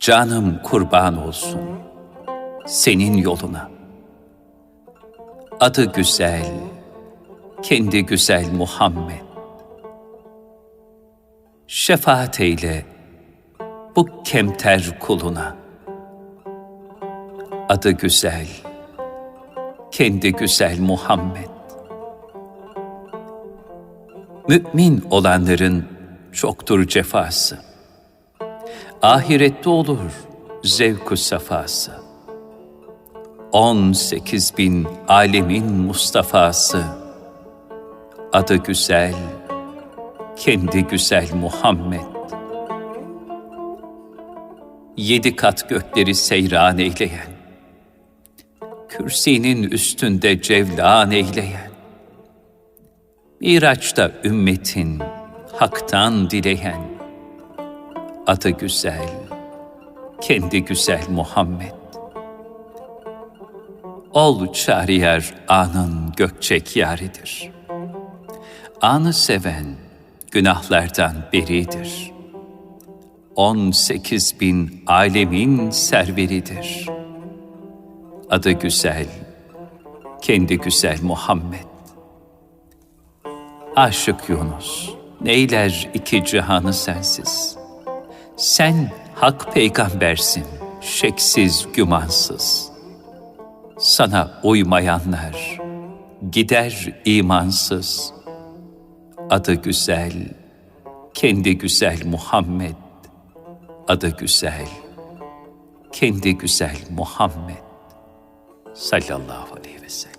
Canım kurban olsun senin yoluna. Adı güzel, kendi güzel Muhammed. Şefaat eyle bu kemter kuluna. Adı güzel, kendi güzel Muhammed. Mümin olanların çoktur cefası. Ahirette olur zevku safası. On sekiz bin alemin Mustafa'sı. Adı güzel, kendi güzel Muhammed. Yedi kat gökleri seyran eyleyen, kürsinin üstünde cevlan eyleyen, Miraç'ta ümmetin haktan dileyen, adı güzel, kendi güzel Muhammed. Ol çariyer anın gökçek yaridir. Anı seven günahlardan beridir. On sekiz bin alemin serveridir. Adı güzel, kendi güzel Muhammed. Aşık Yunus, neyler iki cihanı sensiz. Sen hak peygambersin, şeksiz gümansız. Sana uymayanlar gider imansız. Adı güzel, kendi güzel Muhammed. Adı güzel, kendi güzel Muhammed. Sallallahu aleyhi ve sellem.